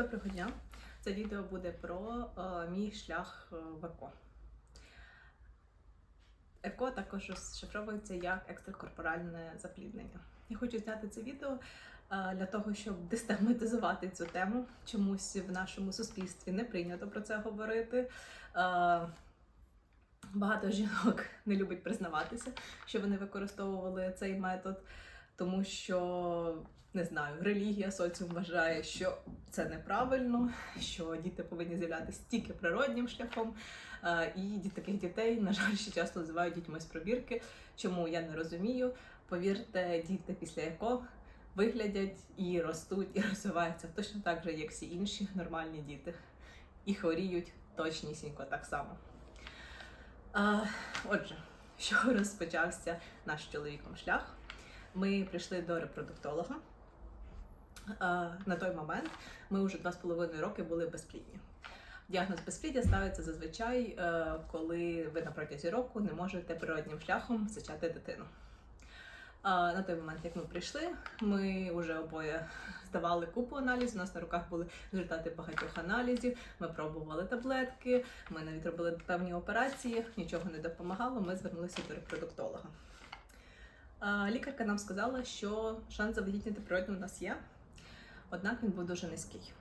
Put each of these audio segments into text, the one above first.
Доброго дня! Це відео буде про е, мій шлях е, в ЕКО. ЕКО також розшифровується як екстракорпоральне запліднення. Я хочу зняти це відео е, для того, щоб дестигматизувати цю тему. Чомусь в нашому суспільстві не прийнято про це говорити. Е, Багато жінок не любить признаватися, що вони використовували цей метод, тому що не знаю, релігія соціум вважає, що це неправильно, що діти повинні з'являтися тільки природнім шляхом. Е, І таких дітей, на жаль, ще часто називають дітьми з пробірки. Чому я не розумію? Повірте, діти після ЕКО виглядять і ростуть, і розвиваються точно так же, як всі інші нормальні діти. І хворіють точнісінько так само. Отже, що розпочався наш чоловіком шлях? Ми прийшли до репродуктолога. На той момент ми вже два з половиною роки були безплідні. Діагноз безпліддя ставиться зазвичай, е, коли ви на протязі року не можете природнім шляхом зачати дитину. На той момент, як ми прийшли, ми вже обоє здавали купу аналізів. У нас на руках були результати багатьох аналізів. Ми пробували таблетки, ми навіть робили певні операції, нічого не допомагало. Ми звернулися до репродуктолога. Лікарка нам сказала, що шанс завагітніти природно у нас є, однак він був дуже низький.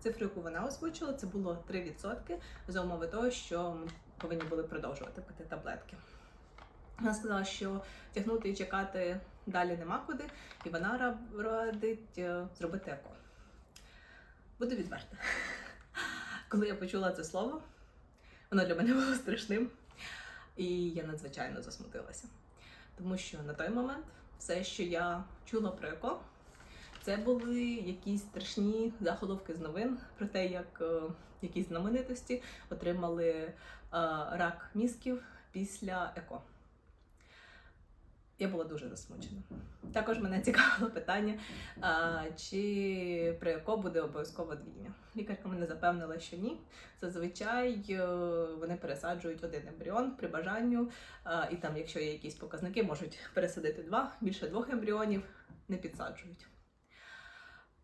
Цифру, яку вона озвучила, це було 3% за умови того, що ми повинні були продовжувати пити таблетки. Вона сказала, що тягнути і чекати далі нема куди, і вона радить е, зробити еко. Буду відверта. Коли я почула це слово, воно для мене було страшним, і я надзвичайно засмутилася. Тому що на той момент все, що я чула про еко, це були якісь страшні заголовки з новин про те, як е, якісь знаменитості отримали е, рак мізків після еко. Я була дуже засмучена. Також мене цікавило питання, а, чи при ЕКО буде обов'язково двійня. Лікарка мене запевнила, що ні. Зазвичай е, вони пересаджують один ембріон при бажанню, а, і там, якщо є якісь показники, можуть пересадити два, більше двох ембріонів не підсаджують.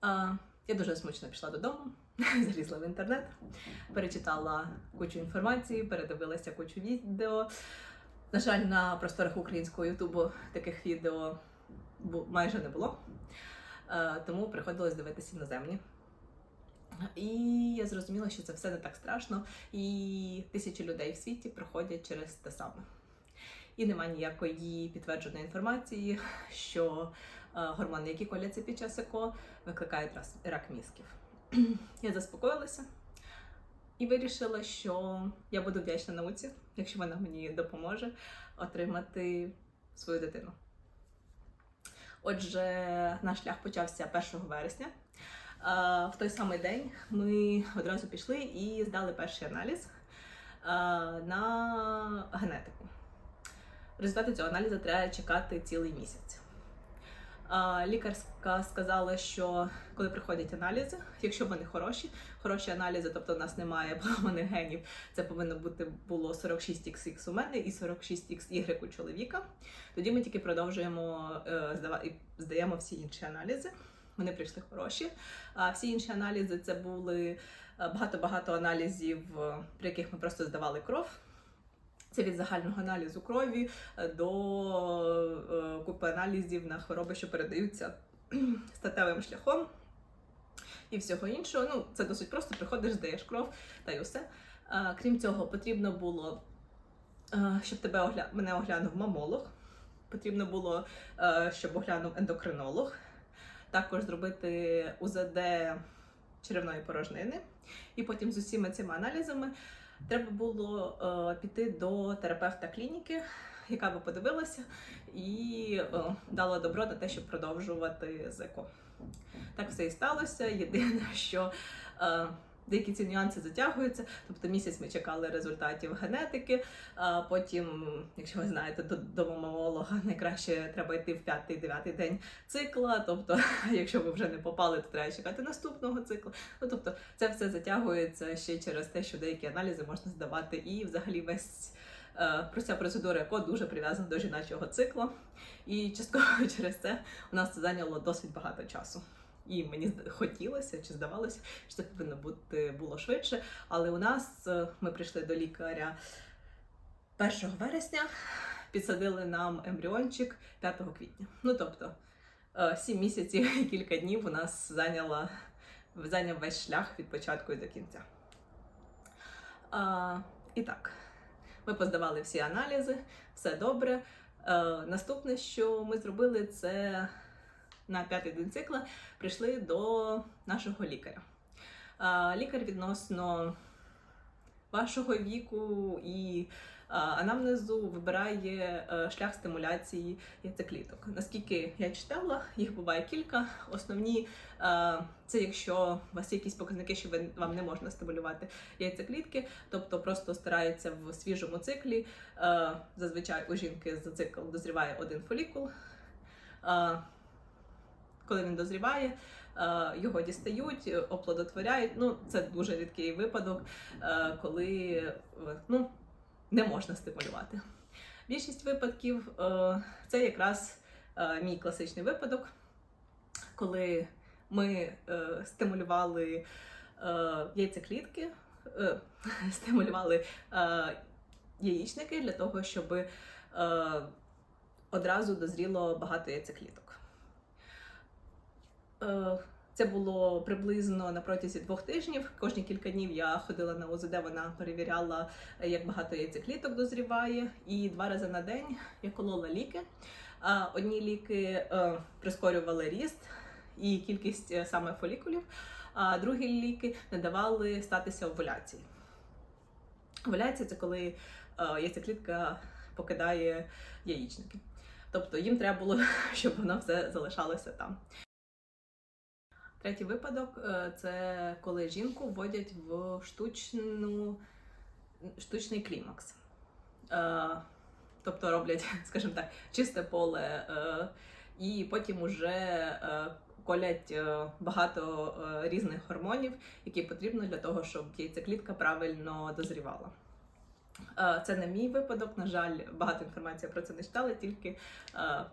А, я дуже засмучена пішла додому, залізла в інтернет, перечитала кучу інформації, передивилася кучу відео. На жаль, на просторах українського Ютубу таких відео майже не було, Е, тому приходилось дивитися іноземні. І я зрозуміла, що це все не так страшно, і тисячі людей в світі проходять через те саме. І немає ніякої підтвердженої інформації, що е, гормони, які коляться під час ЕКО, викликають рак мізків. Я заспокоїлася і вирішила, що я буду вдячна науці, якщо вона мені допоможе отримати свою дитину. Отже, наш шлях почався 1 вересня. В той самий день ми одразу пішли і здали перший аналіз на генетику. Результати цього аналізу треба чекати цілий місяць. Лікарська сказала, що коли приходять аналізи, якщо вони хороші, хороші аналізи, тобто у нас немає поламаних генів, це повинно бути було 46XX у мене і 46XY у чоловіка. Тоді ми тільки продовжуємо е, здава- здаємо всі інші аналізи. Вони прийшли хороші. А всі інші аналізи це були е, багато-багато аналізів, е, при яких ми просто здавали кров. Це від загального аналізу крові е, до е, купи аналізів на хвороби, що передаються статевим шляхом і всього іншого. Ну, це досить просто. Приходиш, здаєш кров та й усе. Крім цього, потрібно було, е, щоб тебе огля... мене оглянув мамолог. Потрібно було, щоб оглянув ендокринолог. Також зробити УЗД черевної порожнини. І потім з усіма цими аналізами треба було е, піти до терапевта клініки, яка би подивилася і е, дала добро на те, щоб продовжувати з. Так все і сталося. Єдине, що е, деякі ці нюанси затягуються. Тобто місяць ми чекали результатів генетики. А потім, якщо ви знаєте, до, до мамолога найкраще треба йти в п'ятий-дев'ятий день цикла. Тобто, якщо ви вже не попали, то треба чекати наступного цикла. Ну тобто, це все затягується ще через те, що деякі аналізи можна здавати, і взагалі весь. е, Про ця процедура яко дуже прив'язана до жіночого циклу, і частково через це у нас це зайняло досить багато часу. І мені хотілося чи здавалося, що це повинно бути було швидше. Але у нас е, ми прийшли до лікаря 1 вересня, підсадили нам ембріончик 5 квітня. Ну тобто 7 місяців і кілька днів у нас зайняла, зайняв весь шлях від початку і до кінця. А, і так, ми поздавали всі аналізи, все добре. Е, наступне, що ми зробили, це на п'ятий день цикла прийшли до нашого лікаря. Лікар відносно вашого віку і анамнезу вибирає е, шлях стимуляції яйцекліток. Наскільки я читала, їх буває кілька. Основні е, це якщо у вас є якісь показники, що вам не можна стимулювати яйцеклітки, тобто просто стараються в свіжому циклі. Е, Зазвичай у жінки за цикл дозріває один фолікул. Коли він дозріває, е, його дістають, е, оплодотворяють. Ну, це дуже рідкий випадок, е, коли ну, не можна стимулювати. Більшість випадків це якраз мій класичний випадок, коли ми стимулювали яйцеклітки, стимулювали яєчники для того, щоб одразу дозріло багато яйцекліток. Е, це було приблизно на протязі двох тижнів. Кожні кілька днів я ходила на УЗД, вона перевіряла, е, як багато яйцекліток дозріває. І два рази на день я колола ліки. Одні ліки е, прискорювали ріст і кількість саме фолікулів, а другі ліки не давали статися овуляції. Овуляція це коли яйцеклітка покидає яєчники. Тобто їм треба було, щоб воно все залишалося там. Третій випадок е, це коли жінку вводять в штучну, штучний клімакс. Е, Тобто роблять, скажімо так, чисте поле, е, і потім уже колять багато різних гормонів, які потрібно для того, щоб яйцеклітка правильно дозрівала. Це не мій випадок, на жаль, багато інформації про це не читала, тільки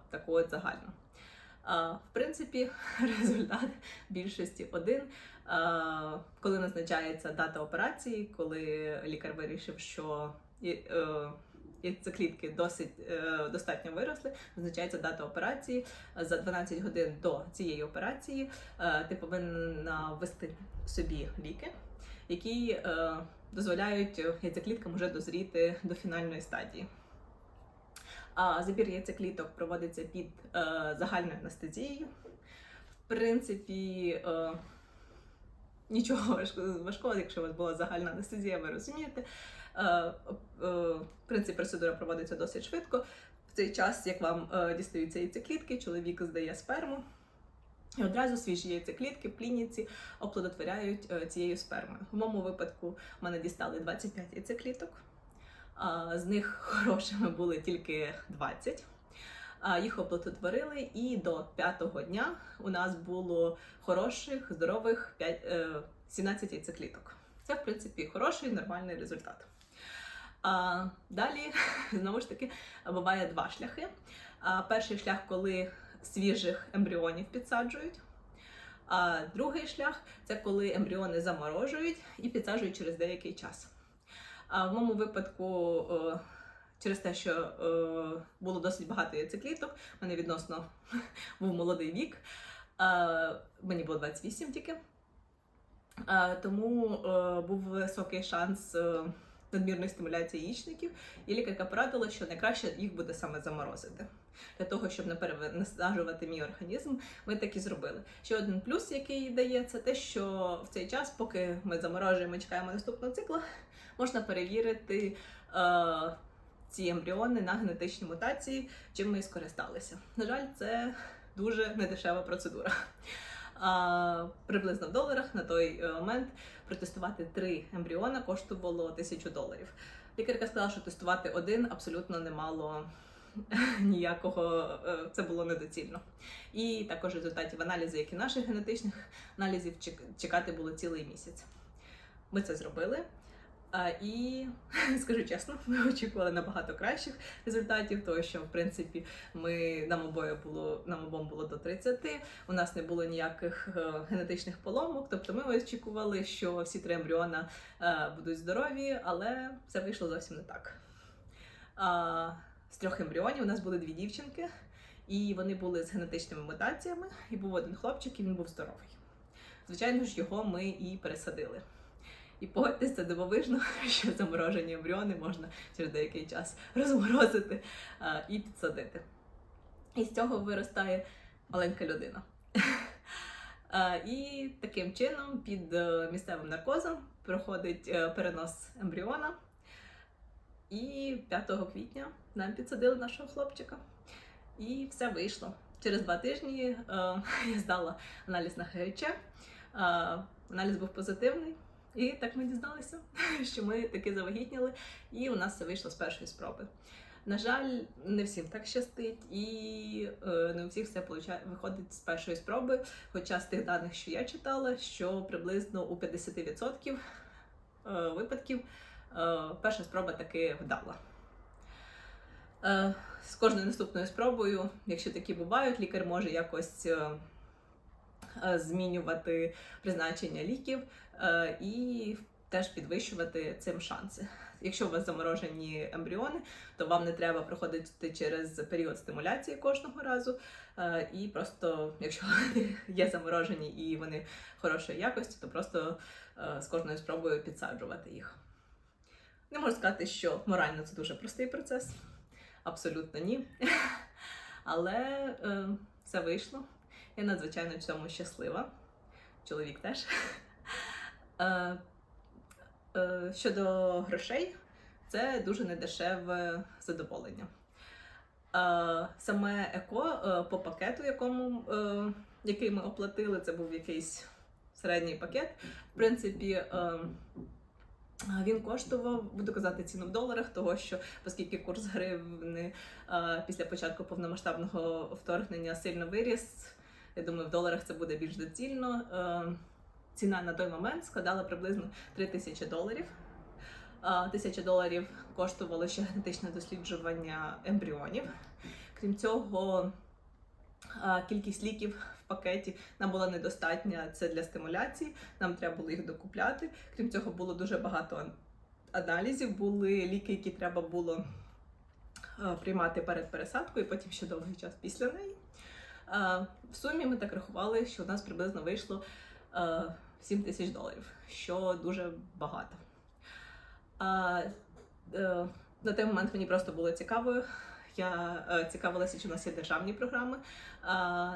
таку от загальну. В принципі, результат більшості один. Коли назначається дата операції, коли лікар вирішив, що є- е, яйцеклітки досить е, достатньо виросли, назначається дата операції. За 12 годин до цієї операції е, ти повинна ввести собі ліки, які дозволяють яйцекліткам вже дозріти до фінальної стадії. А забір яйцекліток проводиться під е, загальною анестезією. В принципі, е, нічого важкого, якщо у вас була загальна анестезія, ви розумієте. Е, в принципі, процедура проводиться досить швидко. В цей час, як вам дістаються яйцеклітки, чоловік здає сперму. І одразу свіжі яйцеклітки в клініці оплодотворяють цією спермою. В моєму випадку в мене дістали 25 яйцекліток. З них хорошими були тільки 20. Їх оплодотворили, і до п'ятого дня у нас було хороших, здорових 5, е, 17 яйцекліток. Це, в принципі, хороший нормальний результат. А, далі, знову ж таки, буває два шляхи. Перший шлях, коли свіжих ембріонів підсаджують. А другий шлях це коли ембріони заморожують і підсаджують через деякий час. А в моєму випадку, е, через те, що е, було досить багато яйцекліток, в мене відносно був молодий вік, е, мені було 28 тільки. Тому був високий шанс надмірної стимуляції яєчників, і лікарка порадила, що найкраще їх буде саме заморозити. Для того, щоб не перевантажувати мій організм, ми так і зробили. Ще один плюс, який дає, це те, що в цей час, поки ми заморожуємо чекаємо наступного цикла, можна перевірити е, ці ембріони на генетичні мутації, чим ми і скористалися. На жаль, це дуже недешева процедура. А, приблизно в доларах на той е, момент протестувати три ембріона коштувало тисячу доларів. Лікарка сказала, що тестувати один абсолютно не мало ніякого, е, це було недоцільно. І також результатів аналізу, як і наших генетичних аналізів, чекати було цілий місяць. Ми це зробили. І скажу чесно, ми очікували набагато кращих результатів, тому що в принципі ми нам обоє було нам обом було до 30, У нас не було ніяких е, генетичних поломок. Тобто ми очікували, що всі три ембріона е, будуть здорові, але все вийшло зовсім не так. З трьох ембріонів у нас були дві дівчинки, і вони були з генетичними мутаціями. І був один хлопчик, і він був здоровий. Звичайно ж, його ми і пересадили. І погодьтесь, це дивовижно, що заморожені ембріони можна через деякий час розморозити а, і підсадити. І з цього виростає маленька людина. А, і таким чином під е, місцевим наркозом проходить е, перенос ембріона. І 5 квітня нам підсадили нашого хлопчика. І все вийшло. Через два тижні е, я здала аналіз на ГРЧ. Е, аналіз був позитивний. І так ми дізналися, що ми таки завагітніли, і у нас все вийшло з першої спроби. На жаль, не всім так щастить, і е, не у всіх все виходить з першої спроби. Хоча з тих даних, що я читала, що приблизно у 50% е, випадків е, перша спроба таки вдала. Е, з кожною наступною спробою, якщо такі бувають, лікар може якось. Е, е Змінювати призначення ліків, Е, і теж підвищувати цим шанси. Якщо у вас заморожені ембріони, то вам не треба проходити через період стимуляції кожного разу. Е, і просто, якщо є заморожені і вони хорошої якості, то просто е, з кожною спробою підсаджувати їх. Не можу сказати, що морально це дуже простий процес. Абсолютно ні. Але все вийшло. Я надзвичайно цьому щаслива. Чоловік теж. Е, е, щодо грошей, це дуже недешеве задоволення. Е, саме еко по пакету, якому, який ми оплатили, це був якийсь середній пакет. В принципі, він коштував, буду казати ціну в доларах, того що, оскільки курс гривни після початку повномасштабного вторгнення сильно виріс, я думаю, в доларах це буде більш доцільно ціна на той момент складала приблизно 3 тисячі доларів. Тисяча доларів коштувало ще генетичне досліджування ембріонів. Крім цього, кількість ліків в пакеті нам була недостатня це для стимуляції, нам треба було їх докупляти. Крім цього, було дуже багато аналізів, були ліки, які треба було приймати перед пересадкою, і потім ще довгий час після неї. В сумі ми так рахували, що у нас приблизно вийшло 7 тисяч доларів, що дуже багато. Е, На той момент мені просто було цікаво. Я е, цікавилася, чи в нас є державні програми.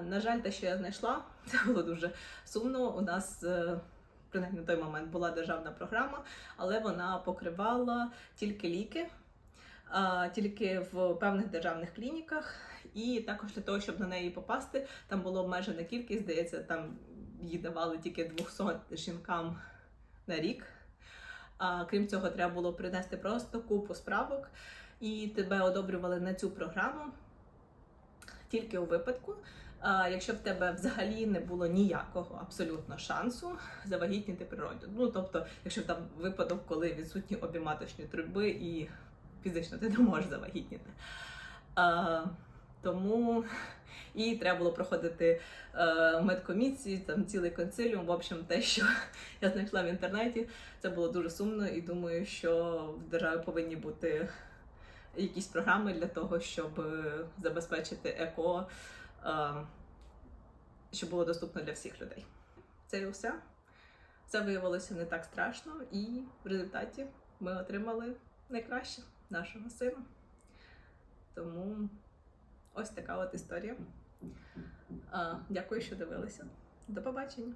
На жаль, те, що я знайшла, це було дуже сумно. У нас е, принаймні на той момент була державна програма, але вона покривала тільки ліки, тільки в певних державних клініках. І також для того, щоб на неї попасти, там було обмежена кількість, здається, там її давали тільки 200 жінкам на рік. А крім цього, треба було принести просто купу справок, і тебе одобрювали на цю програму тільки у випадку. Якщо в тебе взагалі не було ніякого абсолютно шансу завагітніти природу. Ну тобто, якщо там випадок, коли відсутні обі маточні труби і фізично ти не можеш завагітніти. А, Тому і треба було проходити е, медкомісії, там цілий консиліум. В общем, те, що я знайшла в інтернеті, це було дуже сумно, і думаю, що в державі повинні бути якісь програми для того, щоб забезпечити еко, е, щоб було доступно для всіх людей. Це і все. Це виявилося не так страшно, і в результаті ми отримали найкраще нашого сина. Тому ось така от історія. Дякую, що дивилися. До побачення!